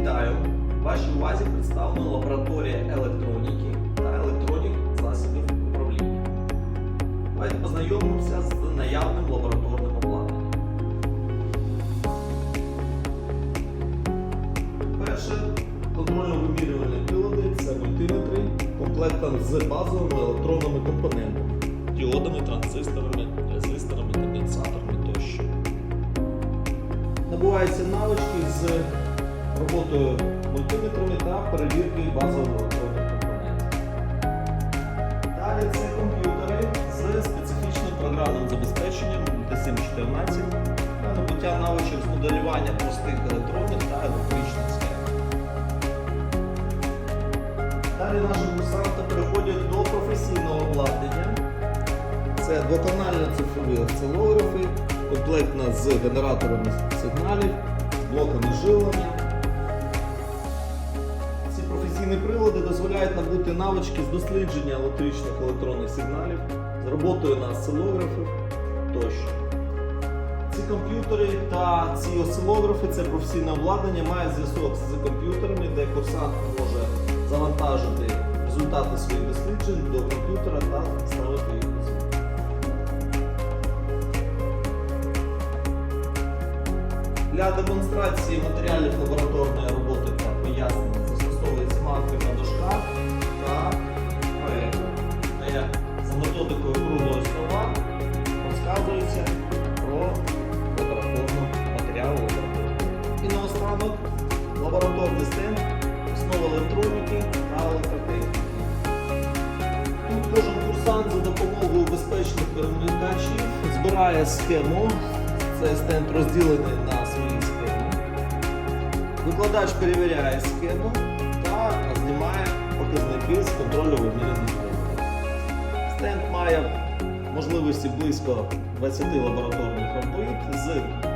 Вітаю! Вашій увазі представлена лабораторія електроніки та електронних засобів управління. Давайте познайомимося з наявним лабораторним обладнанням. Перше контрольно-вимірювальні прилади це мультиметри комплектом з базовими електронними компонентами, діодами, транзисторами, резисторами, конденсаторами тощо. Набуваються навички з мультиметрами та перевіркою базових електронних компонентів. Далі це комп'ютери з специфічним програмним забезпеченням DSM-14 та набуття навичок з моделювання простих електронних та електричних схем. Далі наші курсанти переходять до професійного обладнання. Це двоканальні цифрові осцилографи, комплектна з генераторами сигналів, блоками живлення. Ці прилади дозволяють набути навички з дослідження електричних електронних сигналів, з роботою на осцилографах тощо. Ці комп'ютери та ці осцилографи, це професійне обладнання, має зв'язок з комп'ютерами, де курсант може завантажити результати своїх досліджень до комп'ютера та ставити їх звук. Для демонстрації матеріалів лабораторної роботи та пояснення застосовується на дошках та проєктор, де за методикою круглої слова розказується про лабораторну матеріал лабораторії. І наостанок лабораторний стенд, основа електроніки та електротехніки. Тут кожен курсант за допомогою безпечних перемикачів збирає схему. Цей стенд розділений на свої схеми. Викладач перевіряє схему показники з контролю. Стенд має можливості близько 20 лабораторних робіт з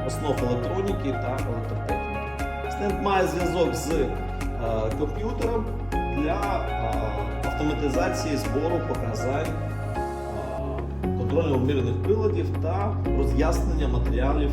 основ електроніки та електротехніки. Стенд має зв'язок з е, комп'ютером для е, автоматизації збору показань е, контрольно-вимірюваних приладів та роз'яснення матеріалів